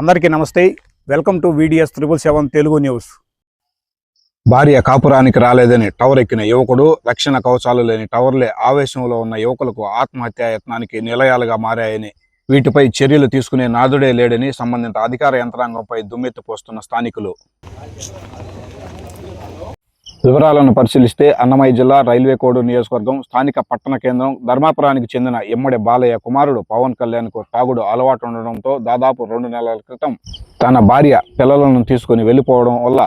అందరికీ నమస్తే. Welcome to VDS triple seven Telugu news భార్య కాపురానికి రాలేదని టవర్ ఎక్కిన యువకుడు రక్షణ కవచాలు లేని టవర్లే ఆవేశంలో ఉన్న యువకులకు ఆత్మహత్యా యత్నానికి నిలయాలుగా మారాయని వీటిపై చర్యలు తీసుకునే నాదుడే లేడని సంబంధిత అధికార యంత్రాంగంపై దుమ్మెత్తిపోస్తున్న స్థానికులు. వివరాలను పరిశీలిస్తే అన్నమయ్య జిల్లా రైల్వే కోడు నియోజకవర్గం స్థానిక పట్టణ కేంద్రం ధర్మాపురానికి చెందిన ఎమ్మడి బాలయ్య కుమారుడు పవన్ కళ్యాణ్కు తాగుడు అలవాటు ఉండడంతో దాదాపు రెండు నెలల క్రితం తన భార్య పిల్లలను తీసుకుని వెళ్ళిపోవడం వల్ల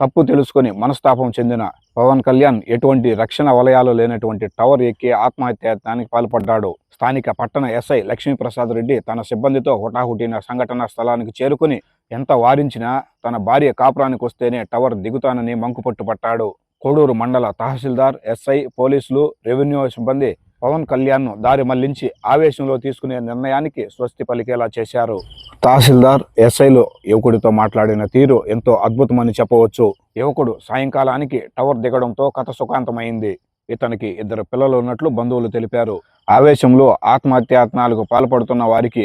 తప్పు తెలుసుకొని మనస్తాపం చెందిన పవన్ కళ్యాణ్ ఎటువంటి రక్షణ వలయాలు లేనటువంటి టవర్ ఎక్కి ఆత్మహత్యానికి పాల్పడ్డాడు. స్థానిక పట్టణ ఎస్ఐ లక్ష్మీప్రసాద్ రెడ్డి తన సిబ్బందితో హుటాహుటిన సంఘటన స్థలానికి చేరుకుని ఎంత వారించినా తన భార్య కాపురానికి వస్తేనే టవర్ దిగుతానని మంకుపట్టు పట్టాడు కోడూరు మండల తహసీల్దార్ ఎస్ఐ పోలీసులు రెవెన్యూ సిబ్బంది పవన్ కళ్యాణ్ను దారి మళ్ళించి ఆవేశంలో తీసుకునే నిర్ణయానికి స్వస్తి పలికేలా చేశారు. తహసీల్దార్ ఎస్ఐలు యువకుడితో మాట్లాడిన తీరు ఎంతో అద్భుతమని చెప్పవచ్చు. యువకుడు సాయంకాలానికి టవర్ దిగడంతో కథ సుఖాంతమైంది. ఇతనికి ఇద్దరు పిల్లలు ఉన్నట్లు బంధువులు తెలిపారు. ఆవేశంలో ఆత్మహత్యాత్నాలకు పాల్పడుతున్న వారికి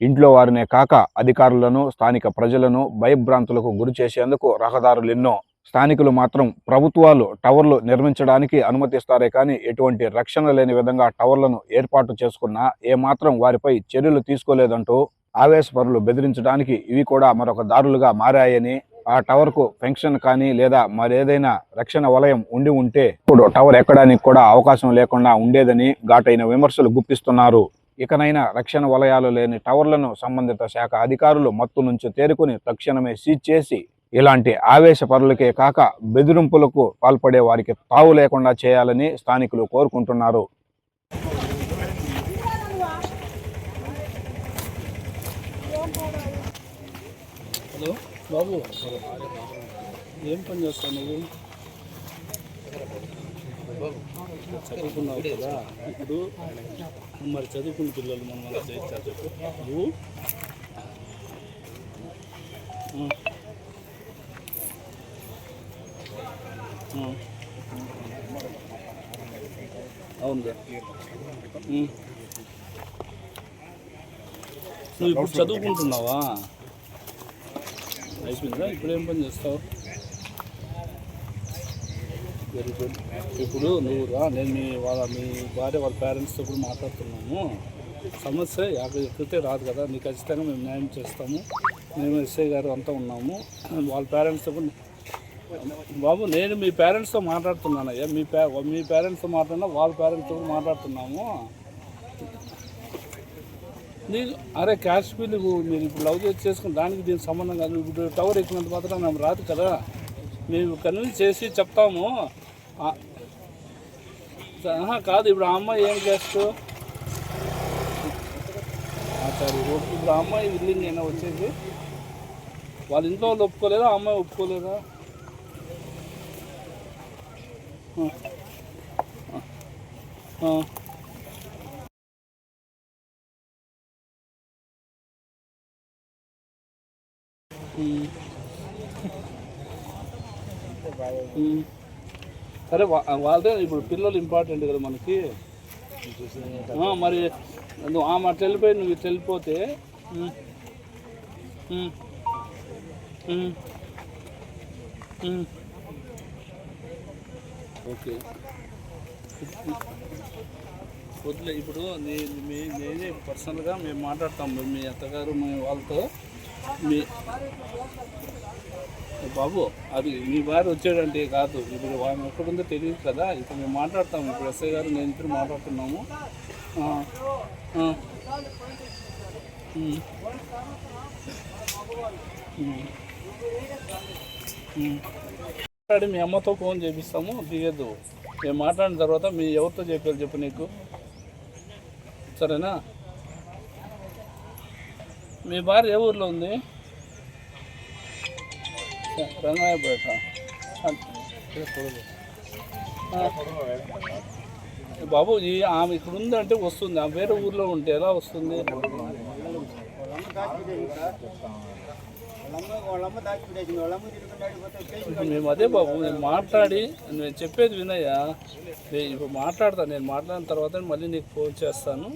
ఇంట్లో వారినే కాక అధికారులను స్థానిక ప్రజలను భయభ్రాంతులకు గురి చేసేందుకు రహదారులు ఎన్నో స్థానికులు మాత్రం ప్రభుత్వాలు టవర్లు నిర్మించడానికి అనుమతిస్తారే కానీ ఎటువంటి రక్షణ లేని విధంగా టవర్లను ఏర్పాటు చేసుకున్నా ఏమాత్రం వారిపై చర్యలు తీసుకోలేదంటూ ఆవేశపరులు బెదిరించడానికి ఇవి కూడా మరొక దారులుగా మారాయని ఆ టవర్కు పెన్షన్ కానీ లేదా మరేదైనా రక్షణ వలయం ఉండి ఉంటే ఇప్పుడు టవర్ ఎక్కడానికి కూడా అవకాశం లేకుండా ఉండేదని ఘాటైన విమర్శలు గుప్పిస్తున్నారు. ఇకనైనా రక్షణ వలయాలు లేని టవర్లను సంబంధిత శాఖ అధికారులు మత్తు నుంచి తేరుకుని తక్షణమే సీజ్ చేసి ఇలాంటి ఆవేశపరులకే కాక బెదిరింపులకు పాల్పడే వారికి తావు లేకుండా చేయాలని స్థానికులు కోరుకుంటున్నారు. హలో బాబు. ఏం పని చేస్తావు నువ్వు? చదువుకున్నావు కదా. ఇప్పుడు మరి చదువుకున్న పిల్లలు మనం అలా చేయొచ్చా చెప్పు. నువ్వు? ఉం. నువ్వు ఇప్పుడు చదువుకుంటున్నావా? అయిపోయిందా? ఇప్పుడు ఏం పని చేస్తావు? వెరీ గుడ్ ఇప్పుడు నువ్వు రా నేను మీ వాళ్ళ మీ భార్య వాళ్ళ పేరెంట్స్తో కూడా మాట్లాడుతున్నాము. సమస్య యాభై ఎక్కితే రాదు కదా నీకు ఖచ్చితంగా మేము న్యాయం చేస్తాము. మేము ఎస్ఐ గారు అంతా ఉన్నాము. వాళ్ళ పేరెంట్స్తో కూడా బాబు నేను మీ పేరెంట్స్తో మాట్లాడుతున్నాను అయ్యా మీ పే మీ పేరెంట్స్తో మాట్లాడినా వాళ్ళ పేరెంట్స్తో కూడా మాట్లాడుతున్నాము. నీకు అరే కాశ్మీర్ బిల్ మీరు ఇప్పుడు లవ్ చేసి చేసుకుని దానికి దీనికి సంబంధం కాదు. ఇప్పుడు టవర్ ఎక్కినంత మాత్రం మేము రాదు కదా. మేము కన్విన్స్ చేసి చెప్తాము. కాదు ఇప్పుడు ఆ అమ్మాయి ఏం చేస్తూ? సరే ఓకే. ఇప్పుడు ఆ అమ్మాయి విల్లింగ్ అయినా వచ్చేది వాళ్ళ ఇంట్లో వాళ్ళు ఒప్పుకోలేదా? ఆ అమ్మాయి ఒప్పుకోలేదా ఆ. ఆ. ఆ. ఉమ్. ఉమ్. సరే వా- వాళ్ళదే ఇప్పుడు పిల్లలు ఇంపార్టెంట్ కదా మనకి మరి నువ్వు ఆ మాట వెళ్ళిపోయి నువ్వు ఇటు వెళ్ళిపోతే ఉమ్. ఓకే. వదిలే ఇప్పుడు నేను మీ నేనే పర్సనల్గా మేము మాట్లాడతాం. మీ అత్తగారు మీ వాళ్ళతో. మీ బాబు అది మీ వారు వచ్చాడంటే కాదు. ఇప్పుడు ఆమె ఎక్కడుందో తెలియదు కదా. ఇప్పుడు మేము మాట్లాడతాము ఇప్పుడు ఎస్ఐ గారు నేను ఇద్దరు మాట్లాడుతున్నాము. Mm-hmm. మాట్లాడి మీ అమ్మతో ఫోన్ చేపిస్తాము దిగద్దు. మేము మాట్లాడిన తర్వాత మీ ఎవరితో చెప్పారు చెప్పు నీకు? సరేనా? మీ భార్య ఏ ఊర్లో ఉంది? రంగాయపేట. బాబు ఈ ఆమె ఇక్కడ ఉందంటే వస్తుంది. ఆమె వేరే ఊర్లో ఉంటే ఎలా వస్తుంది? మేము అదే బాబు నేను మాట్లాడి నేను చెప్పేది వినయ్యా నేను ఇప్పుడు మాట్లాడతాను నేను మాట్లాడిన తర్వాత మళ్ళీ నీకు ఫోన్ చేస్తాను.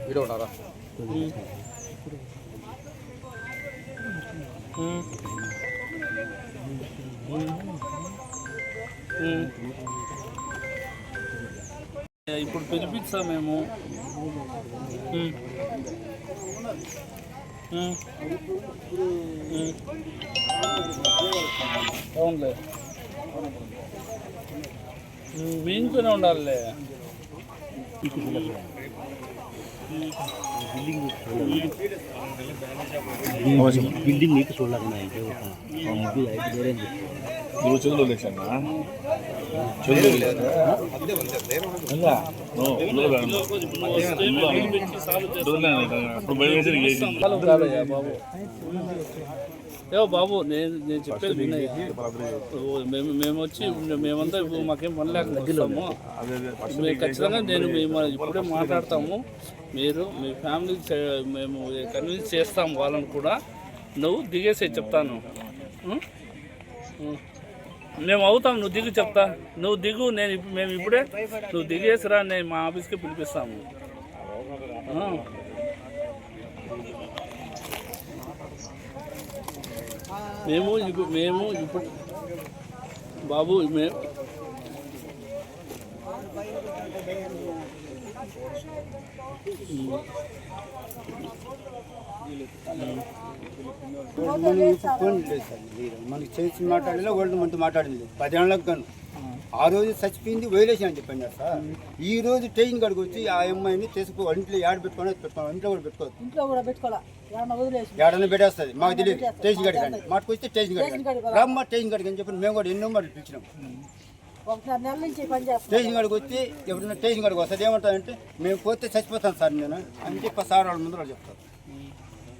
వీడియో ఉన్నారా ఇప్పుడు పిలిపిస్తాం మేము. అవునులే. మీ ఇంట్లోనే ఉండాలిలే. బిల్డింగ్ నీకు చూడాలి నువ్వు చెవులు లేచన్నా చెవులు కాలం కాదయ్యా బాబు ఏవో బాబు నేను నేను చెప్పేది వినయ్యా. ఓ, మేము మేము వచ్చి మేమంతా ఇప్పుడు మాకేం పని లేకుండా వస్తాము. మేము ఖచ్చితంగా నేను మేము ఇప్పుడే మాట్లాడతాము. మీరు మీ ఫ్యామిలీ మేము కన్విన్స్ చేస్తాము వాళ్ళని కూడా. నువ్వు దిగేసే చెప్తాను. ఉం? ఉం. మేము అవుతాం నువ్వు దిగు చెప్తా. నువ్వు దిగు నేను ఇప్పు- మేము ఇప్పుడే నువ్వు దిగేసిరా నేను మా ఆఫీస్కి పిలిపిస్తాము. మేము ఇప్పుడు మేము ఇప్పుడు బాబు మేము మనకి చేసి మాట్లాడలే వాళ్ళు మనతో మాట్లాడింది పదేళ్ళకి గాను. ఆ రోజు చచ్చిపోయింది వైలేషన్ అని చెప్పాను సార్. ఈ రోజు ట్రైన్ కాడికి వచ్చి ఆ అమ్మాయిని తీసుకు ఇంట్లో యాడ పెట్టుకొని పెట్టుకోవాలి ఇంట్లో కూడా పెట్టుకోవద్దు ఇంట్లో కూడా పెట్టుకోవాలా? ఏడన్నా పెట్టేస్తుంది మాకు తెలియదు. స్టేషన్ కాడికి కానీ మాకు వస్తే స్టేషన్ కాడికి రమ్మ స్టేషన్ కాడికి అని చెప్పి మేము కూడా ఎన్నో మాటలు పిలిచినాం. స్టేషన్ కాడికి వచ్చి ఎప్పుడైనా స్టేషన్ కాడికి వస్తుంది ఏమంటారంటే మేము పోతే చచ్చిపోతాం సార్ నేను అని చెప్పి సార్ వాళ్ళ ముందు వాళ్ళు చెప్తారు.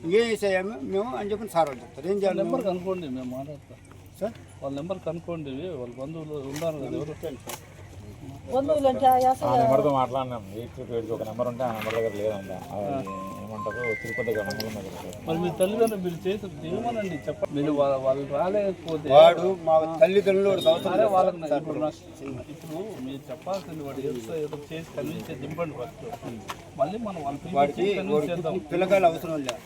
ఇంకేం చేసాము మేము అని చెప్పి సార్ వాళ్ళు చెప్తారు. ఏం చేయాలి నెంబర్ కనుక్కోండి మేము మాట్లాడతాం. సార్? వాళ్ళ నెంబర్ కనుక్కోండి. వాళ్ళ బంధువులు ఉన్నారు కదా ఎవరు? బంధువులు అంటే నెంబర్తో మాట్లాడినాం. ఎయిట్ త్రీ ఎయిట్ ఒక నెంబర్ ఉంటే ఆ నెంబర్ దగ్గర లేదండి అది ఏమంటారు? తిరుపతి దగ్గర నెంబర్ ఉంది దగ్గర. మరి మీ తల్లిదండ్రులు మీరు చెప్పండి. మీరు వాళ్ళ- వాళ్ళు రాలేకపోతే వాడు మా తల్లిదండ్రులు వాళ్ళకి సార్. ఇప్పుడు మీరు చెప్పాల్సింది వాడు ఏదో ఏదో చేసి కన్విన్స్ చేసి దింపండి ఫస్ట్. మళ్ళీ మనం వాళ్ళ పిల్లకాయలు అవసరం లేదు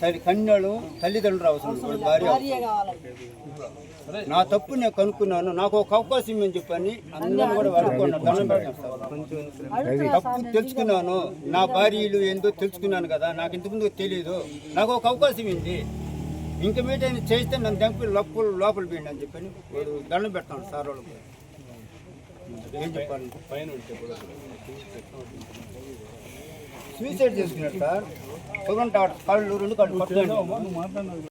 తల్లి తల్లిదండ్రులు అవసరం భార్య నా తప్పు నేను కనుక్కున్నాను నాకు ఒక అవకాశం ఇమ్మని చెప్పని అందరూ కూడా అడుక్కున్నాను దండం పెట్టాను తప్పు తెలుసుకున్నాను నా భార్యలు ఏందో తెలుసుకున్నాను కదా నాకు ఇంతకుముందు తెలియదు నాకు ఒక అవకాశం ఏంటి ఇంక మీద చేస్తే నన్ను దంపి లోపల లోపల పోయింది అని చెప్పని దండం పెడతాను సార్ వాళ్ళకి. ఏం చెప్పాలి? సూసైడ్ చేసుకున్నాడు సార్. కళ్ళు రెండు కళ్ళు పట్టుకోండి.